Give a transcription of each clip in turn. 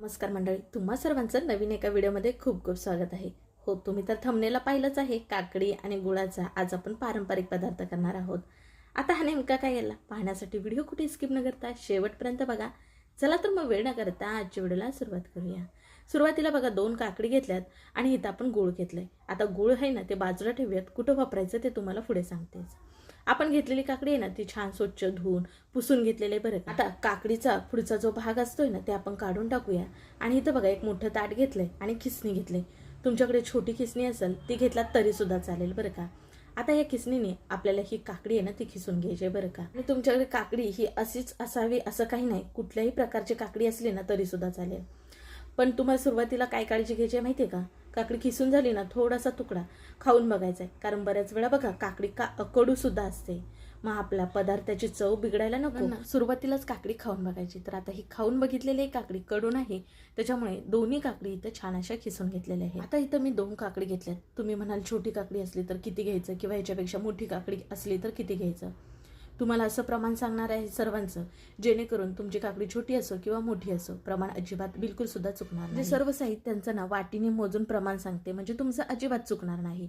नमस्कार मंडळी तुम्हा सर्वांचं नवीन एका व्हिडिओमध्ये खूप खूप स्वागत आहे. हो तुम्ही तर थंबनेला पाहिलंच आहे काकडी आणि गुळाचा आज आपण पारंपरिक पदार्थ करणार आहोत. आता हा नेमका काय गेला पाहण्यासाठी व्हिडिओ कुठे स्किप न करता शेवटपर्यंत बघा. चला तर मग वेळ न करता आजच्या व्हिडिओला सुरुवात करूया. सुरुवातीला बघा दोन काकडी घेतल्यात आणि इथं आपण गुळ घेतलंय. आता गुळ आहे ना ते बाजूला ठेवूयात. कुठं वापरायचं ते तुम्हाला पुढे सांगतेच आपण घेतलेली काकडी आहे ना ती छान स्वच्छ धुवून पुसून घेतलेले बरं आता काकडीचा पुढचा जो भाग असतोय ना ते आपण काढून टाकूया. आणि इथं बघा एक मोठं ताट घेतलंय आणि खिसणी घेतली तुमच्याकडे छोटी खिसणी असेल ती घेतलात तरी सुद्धा चालेल बरं का. आता या खिसणीने आपल्याला ही काकडी आहे ना ती खिसून घ्यायची आहे बरं का. आणि तुमच्याकडे काकडी ही अशीच असावी असं काही नाही. कुठल्याही प्रकारची काकडी असली ना तरी सुद्धा चालेल. पण तुम्हाला सुरुवातीला काय काळजी घ्यायची आहे माहिती आहे का? काकडी खिसून झाली ना थोडासा तुकडा खाऊन बघायचा आहे कारण बऱ्याच वेळा बघा काकडी का कडू सुद्धा असते. मग आपल्या पदार्थाची चव बिघडायला नको. हो ना. सुरुवातीलाच काकडी खाऊन बघायची. तर आता ही खाऊन बघितलेली काकडी कडून आहे त्याच्यामुळे दोन्ही काकडी इथं छान अशा खिसून घेतलेल्या आहे आता इथं मी दोन काकडी घेतल्यात. तुम्ही म्हणाल छोटी काकडी असली तर किती घ्यायचं? किंवा याच्यापेक्षा मोठी काकडी असली तर किती घ्यायचं? तुम्हाला असं प्रमाण सांगणार आहे सर्वांचं जेणेकरून तुमची काकडी छोटी असो किंवा मोठी असो प्रमाण अजिबात बिलकुल सुद्धा चुकणार नाही. सर्व साहित्यांचं ना वाटीने मोजून प्रमाण सांगते म्हणजे तुमचं अजिबात चुकणार नाही.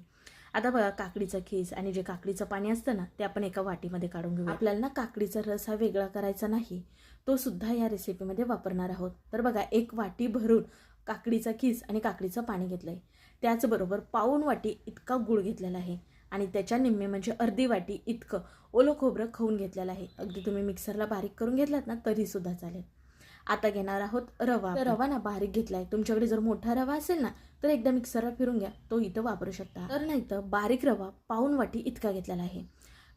आता बघा काकडीचा खीस आणि जे काकडीचं पाणी असतं ना ते आपण एका वाटीमध्ये काढून घेऊ आपल्याला ना काकडीचा रस हा वेगळा करायचा नाही तो सुद्धा या रेसिपीमध्ये वापरणार आहोत. तर बघा एक वाटी भरून काकडीचा खीस आणि काकडीचं पाणी घेतलंय. त्याचबरोबर पाऊन वाटी इतका गुळ घेतलेला आहे. आणि त्याच्या निम्मे म्हणजे अर्धी वाटी इतकं ओलं खोबरं खाऊन घेतलेलं आहे. अगदी तुम्ही मिक्सरला बारीक करून घेतलात ना तरी सुद्धा चालेल. आता घेणार आहोत रवा. तर रवा ना बारीक घेतलाय. तुमच्याकडे जर मोठा रवा असेल ना तर एकदा मिक्सरला फिरून घ्या. तो इथं वापरू शकता. तर नाही तर बारीक रवा पाऊन वाटी इतका घेतलेला आहे.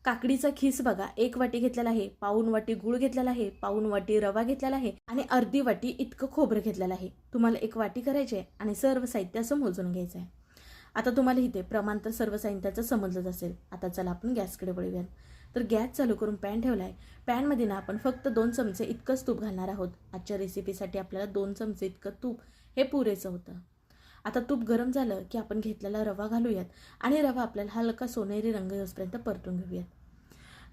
काकडीचा खीस बघा. एक वाटी घेतलेला आहे पाऊन वाटी गुळ घेतलेला आहे पाऊन वाटी रवा घेतलेला आहे आणि अर्धी वाटी इतकं खोबरं घेतलेलं आहे. तुम्हाला एक वाटी करायची आहे आणि सर्व साहित्य असं मोजून घ्यायचं आहे. आता तुम्हाला इथे प्रमाण तर सर्व साहित्याचं समजलंच असेल. आता चला आपण गॅसकडे वळूयात. तर गॅस चालू करून पॅन ठेवला आहे पॅनमध्ये ना आपण फक्त दोन चमचे इतकंच तूप घालणार आहोत. आजच्या रेसिपीसाठी आपल्याला दोन चमचे इतकं तूप हे पुरेसं होतं. आता तूप गरम झालं की आपण घेतलेला रवा घालूयात आणि रवा आपल्याला हलका सोनेरी रंग येऊसपर्यंत परतून घेऊयात.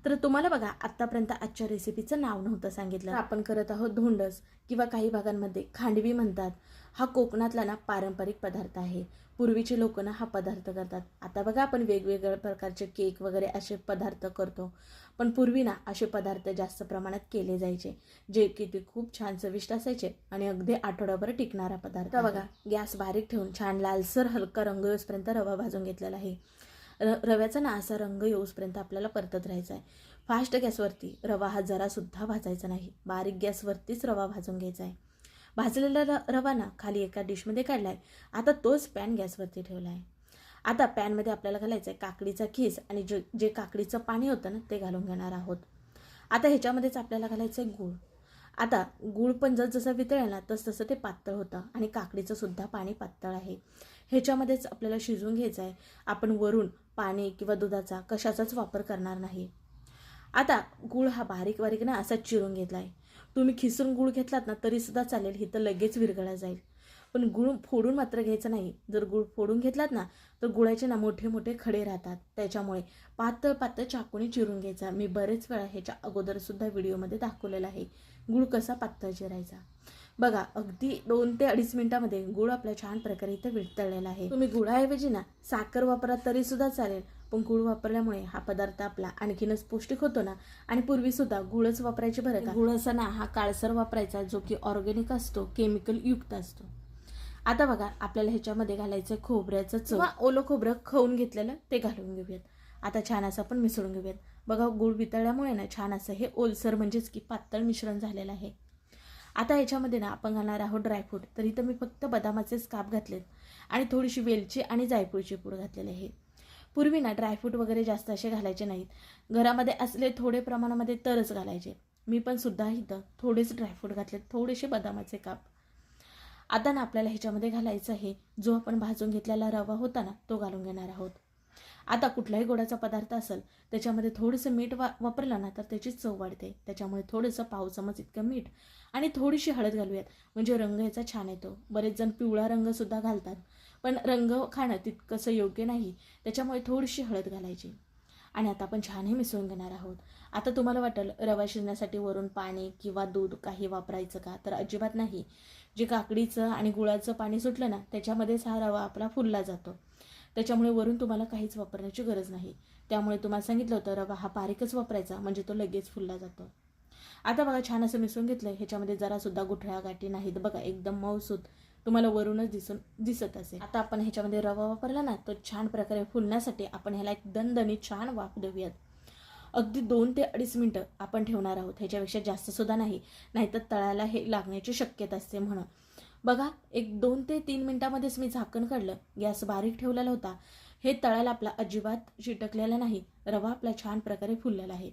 तर तुम्हाला बघा आत्तापर्यंत आजच्या रेसिपीचं नाव नव्हतं सांगितलं. आपण करत आहोत धोंडस किंवा काही भागांमध्ये खांडवी म्हणतात. हा कोकणातला ना पारंपरिक पदार्थ आहे. पूर्वीचे लोक ना हा पदार्थ करतात. आता बघा आपण वेगवेगळ्या प्रकारचे केक वगैरे असे पदार्थ करतो. पण पूर्वी ना असे पदार्थ जास्त प्रमाणात केले जायचे जे की ते खूप छान चविष्ट असायचे आणि अगदी आठवड्याभर टिकणारा पदार्थ बघा गॅस बारीक ठेवून छान लालसर हलका रंग येऊसपर्यंत रवा भाजून घेतलेला आहे. र रव्याचा ना असा रंग येऊसपर्यंत आपल्याला परतत राहायचा आहे फास्ट गॅसवरती रवा हा जरासुद्धा भाजायचा नाही. बारीक गॅसवरतीच रवा भाजून घ्यायचा आहे भाजलेला र रवा ना खाली एका डिशमध्ये काढला आहे आता तोच पॅन गॅसवरती ठेवला आहे आता पॅनमध्ये आपल्याला घालायचं आहे काकडीचा खीस आणि जे जे काकडीचं पाणी होतं ना ते घालून घेणार आहोत. आता ह्याच्यामध्येच आपल्याला घालायचं आहे गूळ. आता गूळ पण जर जसं वितळेल ना तस तसं ते पातळ होतं आणि काकडीचं सुद्धा पाणी पातळ आहे. ह्याच्यामध्येच आपल्याला शिजवून घ्यायचं आहे आपण वरून पाणी किंवा दुधाचा कशाचाच वापर करणार नाही. आता गूळ हा बारीक बारीक ना असा चिरून घेतला आहे तुम्ही खिसून गूळ घेतलात ना तरीसुद्धा चालेल ही तर लगेच विरघळा जाईल. पण गूळ फोडून मात्र घ्यायचं नाही. जर गूळ फोडून घेतलात ना तर गुळाचे ना मोठे मोठे खडे राहतात. त्याच्यामुळे पातळ पातळ चाकूने चिरून घ्यायचा. मी बरेच वेळा ह्याच्या अगोदरसुद्धा व्हिडिओमध्ये दाखवलेला आहे. गूळ कसा पातळ चिरायचा? बघा अगदी दोन ते अडीच मिनिटामध्ये गुळ आपल्या छान प्रकारे इथं वितळलेला आहे. तुम्ही गुळाऐवजी ना साखर वापरा तरी सुद्धा चालेल पण गुळ वापरल्यामुळे हा पदार्थ आपला आणखीनच पौष्टिक होतो ना? आणि पूर्वी सुद्धा गुळच वापरायचे बरं का? गुळ असा ना हा काळसर वापरायचा जो की ऑर्गॅनिक असतो केमिकल युक्त असतो. आता बघा आपल्याला ह्याच्यामध्ये घालायचं खोबऱ्याचं चव. ओलं खोबरं खाऊन घेतलेलं ते घालून घेऊयात. आता छान असं आपण मिसळून घेऊयात. बघा गुळ वितळल्यामुळे ना छान असं हे ओलसर म्हणजेच की पातळ मिश्रण झालेलं आहे. आता ह्याच्यामध्ये ना आपण घालणार आहोत ड्रायफ्रूट तर इथं मी फक्त बदामाचेच काप घातलेत आणि थोडीशी वेलची आणि जायफळची पूड घातलेली आहे. पूर्वी ना ड्रायफ्रूट वगैरे जास्त असे घालायचे नाहीत. घरामध्ये असले थोडे प्रमाणामध्ये तरच घालायचे. मी पण सुद्धा इथं थोडेच ड्रायफ्रूट घातलेत थोडेसे बदामाचे काप आता ना आपल्याला ह्याच्यामध्ये घालायचं आहे. जो आपण भाजून घेतलेला रवा होता ना तो घालून घेणार आहोत. आता कुठलाही गोडाचा पदार्थ असेल त्याच्यामध्ये थोडंसं मीठ वा वापरलं ना तर त्याची चव वाढते. त्याच्यामुळे थोडंसं पाव चमच इतकं मीठ आणि थोडीशी हळद घालूयात. म्हणजे रंग याचा छान येतो. बरेच जण पिवळा रंगसुद्धा घालतात. पण रंग खाणं तितकंसं योग्य नाही. त्याच्यामुळे थोडीशी हळद घालायची. आणि आता आपण छान हे मिसळून घेणार आहोत. आता तुम्हाला वाटेल रवा शिजण्यासाठी वरून पाणी किंवा दूध काही वापरायचं का? तर अजिबात नाही. जे काकडीचं आणि गुळाचं पाणी सुटलं ना त्याच्यामध्येच हा रवा आपला फुलला जातो. त्याच्यामुळे वरून तुम्हाला काहीच वापरण्याची गरज नाही. त्यामुळे तुम्हाला सांगितलं होतं रवा हा बारीकच वापरायचा म्हणजे तो लगेच फुलला जातो. आता बघा छान असं मिसळून घेतलं ह्याच्यामध्ये जरासुद्धा गुठळ्या गाठी नाहीत. बघा एकदम मऊसूत तुम्हाला वरूनच दिसून दिसत असेल आता आपण ह्याच्यामध्ये रवा वापरला ना तो छान प्रकारे फुलण्यासाठी आपण ह्याला एक दणदणी छान वाफ देऊयात. अगदी दोन ते अडीच मिनटं आपण ठेवणार आहोत. ह्याच्यापेक्षा जास्त सुद्धा नाही. नाहीतर तळायला हे लागण्याची शक्यता असते म्हणून. बघा एक दोन ते तीन मिनटामध्येच मी झाकण काढलं. गॅस बारीक ठेवलेला होता. हे तळायला आपला अजिबात चिटकलेला नाही. रवा आपला छान प्रकारे फुललेला आहे.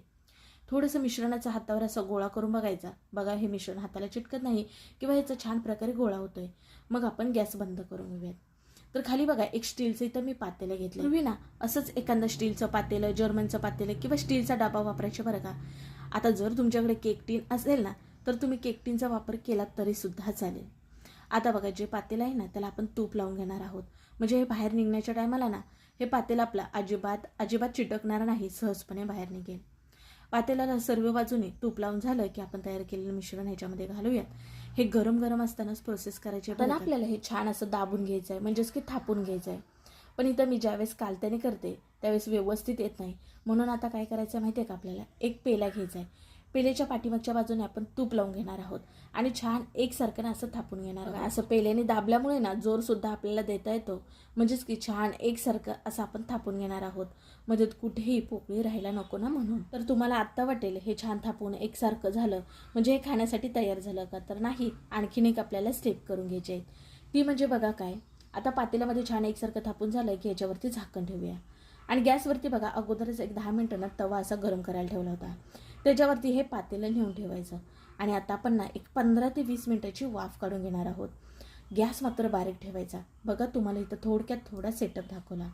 थोडंसं मिश्रणाचा हातावर असा गोळा करून बघायचा. बघा हे मिश्रण हाताला चिटकत नाही किंवा ह्याचा छान प्रकारे गोळा होतोय. मग आपण गॅस बंद करून घेऊयात. तर खाली बघा एक स्टीलचं इथं मी पातेलं घेतलं पूर्वी ना असंच एखादं स्टीलचं पातेलं जर्मनचं पातेलं किंवा स्टीलचा डबा वापरायचे बरं का. आता जर तुमच्याकडे केक टीन असेल ना तर तुम्ही केक टीनचा वापर केलात तरी सुद्धा चालेल. आता बघा जे पातेलं आहे ना त्याला आपण तूप लावून घेणार आहोत. म्हणजे हे बाहेर निघण्याच्या टायमाला ना हे पातेलं आपलं अजिबात अजिबात चिटकणार नाही सहजपणे बाहेर निघेल. पातेल्याला सर्व बाजूने तूप लावून झालं की आपण तयार केलेलं मिश्रण ह्याच्यामध्ये घालूयात. हे गरम गरम असतानाच प्रोसेस करायचे पण आपल्याला हे छान असं दाबून घ्यायचं आहे म्हणजेच की थापून घ्यायचं आहे पण इथं मी ज्यावेळेस कालत्याने करते त्यावेळेस व्यवस्थित येत नाही. म्हणून आता काय करायचं माहिती आहे का आपल्याला? एक पेला घ्यायचा आहे पेलेच्या पाठीमागच्या बाजूने आपण तूप लावून घेणार आहोत. आणि छान एकसारखं ना असं थापून घेणार आहोत. असं पेल्याने दाबल्यामुळे ना जोर सुद्धा आपल्याला देता येतो. म्हणजेच की छान एकसारखं असं आपण थापून घेणार आहोत. मध्येत कुठेही पोकळी राहायला नको ना म्हणून. तर तुम्हाला आत्ता वाटेल हे छान थापून एकसारखं झालं. म्हणजे हे खाण्यासाठी तयार झालं का? तर नाही. आणखीन एक आपल्याला स्टेप करून घ्यायची आहे ती म्हणजे बघा काय? आता पातेल्यामध्ये छान एकसारखं थापून झालं की याच्यावरती झाकण ठेवूया. आणि गॅसवरती बघा अगोदरच एक दहा मिनटं ना तवा असा गरम करायला ठेवला होता. त्याच्यावरती हे पातेलं नेऊन ठेवायचं. आणि आता आपण ना एक पंधरा ते वीस मिनटाची वाफ काढून घेणार आहोत. गॅस मात्र बारीक ठेवायचा. बघा तुम्हाला इथं थोडक्यात थोडा सेटअप दाखवला.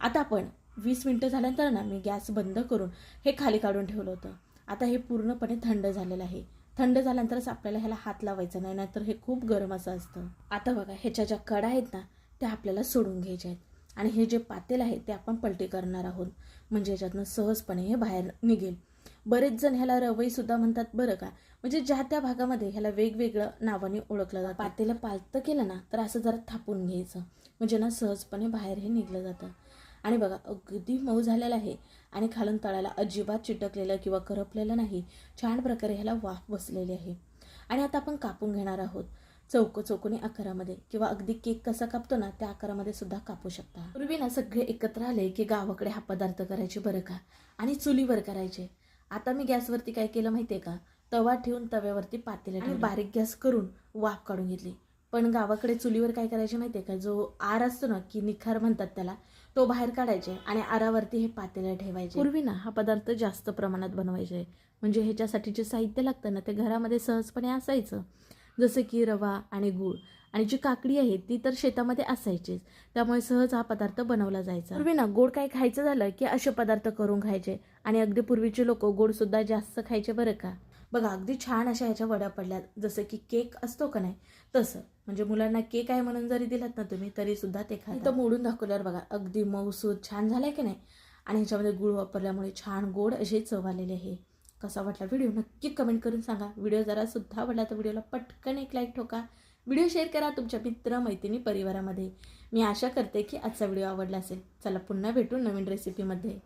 आता आपण वीस मिनटं झाल्यानंतर ना मी गॅस बंद करून हे खाली काढून ठेवलं होतं. आता हे पूर्णपणे थंड झालेलं आहे. थंड झाल्यानंतरच आपल्याला ह्याला हात लावायचा नाही नाहीतर हे खूप गरम असं असतं. आता बघा ह्याच्या ज्या कडा आहेत ना त्या आपल्याला सोडून घ्यायच्या आहेत. आणि हे जे पातेल आहे ते आपण पलटी करणार आहोत. म्हणजे याच्यातनं सहजपणे हे बाहेर निघेल. बरेच जण ह्याला रवई सुद्धा म्हणतात बरं का? म्हणजे ज्या त्या भागामध्ये ह्याला वेगवेगळं नावाने ओळखलं जातं. पातेलं पालतं केलं ना तर असं जरा थापून घ्यायचं. म्हणजे ना सहजपणे बाहेर हे निघलं जातं. आणि बघा अगदी मऊ झालेलं आहे. आणि खालून तळाला अजिबात चिटकलेलं किंवा करपलेलं नाही छान प्रकारे ह्याला वाफ बसलेली आहे. आणि आता आपण कापून घेणार आहोत. चौक चौकोनी आकारामध्ये किंवा अगदी केक कसा कापतो ना त्या आकारामध्ये सुद्धा कापू शकता. पूर्वी ना सगळे एकत्र आले की गावाकडे हा पदार्थ करायचे बरं का? आणि चुलीवर करायचे. आता मी गॅसवरती काय केलं माहिती आहे का? तवा ठेवून तव्यावरती पातेलं आणि बारीक गॅस करून वाफ काढून घेतली. पण गावाकडे चुलीवर काय करायचे माहिती आहे का? जो आर असतो ना की निखार म्हणतात त्याला तो बाहेर काढायचे आणि आरावरती हे पातेलं ठेवायचे. पूर्वी ना हा पदार्थ जास्त प्रमाणात बनवायचे. म्हणजे ह्याच्यासाठी जे साहित्य लागतं ना ते घरामध्ये सहजपणे असायचं. जसं की रवा आणि गूळ. आणि जी काकडी आहे ती तर शेतामध्ये असायचीच. त्यामुळे सहज हा पदार्थ बनवला जायचा. पूर्वी ना गोड काय खायचं झालं की असे पदार्थ करून खायचे. आणि अगदी पूर्वीचे लोक गोड सुद्धा जास्त खायचे बरं का? बघा अगदी छान अशा ह्याच्या वड्या पडल्यात. जसं की केक असतो का नाही? तसं. म्हणजे मुलांना केक आहे म्हणून जरी दिलात ना तुम्ही तरी सुद्धा ते खा तर मोडून दाखवल्यावर बघा अगदी मऊसूद छान झालाय की नाही? आणि ह्याच्यामध्ये गुळ वापरल्यामुळे छान गोड असे चव आलेले आहे. कसा वाटला व्हिडिओ नक्की कमेंट करून सांगा. व्हिडिओ जरा सुद्धा आवडला तर व्हिडिओला पटकन एक लाईक ठोका. व्हिडिओ शेअर करा तुमच्या मित्र मैत्रिणी परिवारामध्ये. मी आशा करते की आजचा व्हिडिओ आवडला असेल. चला पुन्हा भेटू नवीन रेसिपीमध्ये